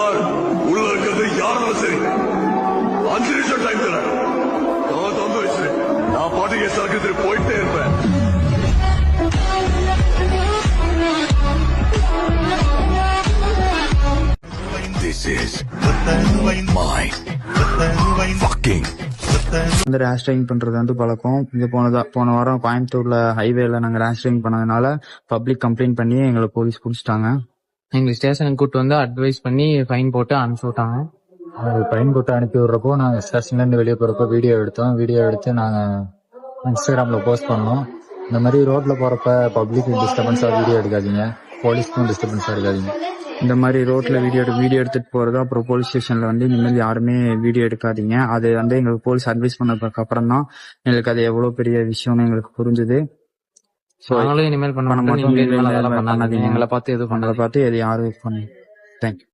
பார் உள்ள இருக்கிறது யாரும் சரி? அஞ்சு நிமிஷம் டைம் தரேன். நான் தந்து வச்சிரு நான் பாட்டுக்கு என் சரக்கு போயிட்டே இருப்பேன். This is my fucking வந்து ரேஷ் ட்ரைவிங் பண்றது வந்து பழக்கம். இங்க போனதா போன வாரம் கோயம்புத்தூர்ல ஹைவேல நாங்க ரேஷ் ட்ரைவிங் பண்ணதுனால பப்ளிக் கம்ப்ளைண்ட் பண்ணி எங்களை போலீஸ் பிடிச்சிட்டாங்க. எங்க ஸ்டேஷனுக்கு கூட்டு வந்து அட்வைஸ் பண்ணி ஃபைன் போட்டு அனுப்பிச்சு விட்டாங்க. பயன் போட்டு அனுப்பி விடுறப்போ நாங்கள் ஸ்டேஷன்ல இருந்து வெளியே போறப்போ வீடியோ எடுத்தோம். வீடியோ எடுத்து நாங்க இன்ஸ்டாகிராம்ல போஸ்ட் பண்ணோம். இந்த மாதிரி ரோட்ல போறப்ப பப்ளிக் டிஸ்டர்பன்ஸா வீடியோ எடுக்காதீங்க. போலீஸ்க்கும் டிஸ்டர்பன்ஸா இருக்காதீங்க. இந்த மாதிரி ரோட்ல வீடியோ எடு வீடியோ எடுத்துட்டு போறது அப்புறம் போலீஸ் ஸ்டேஷன்ல வந்து இனிமேல் யாருமே வீடியோ எடுக்காதீங்க. அது வந்து எங்களுக்கு போலீஸ் அட்வைஸ் பண்ணதுக்கு அப்புறம் தான் எங்களுக்கு அது எவ்வளவு பெரிய விஷயம்னு எங்களுக்கு புரிஞ்சுது. நாங்களும் இனிமேல் பண்ண மாட்டோம். எங்களை பார்த்து எதுவும் பண்ணாதீங்க. பார்த்து எது யாரும் பண்ணி தேங்க்யூ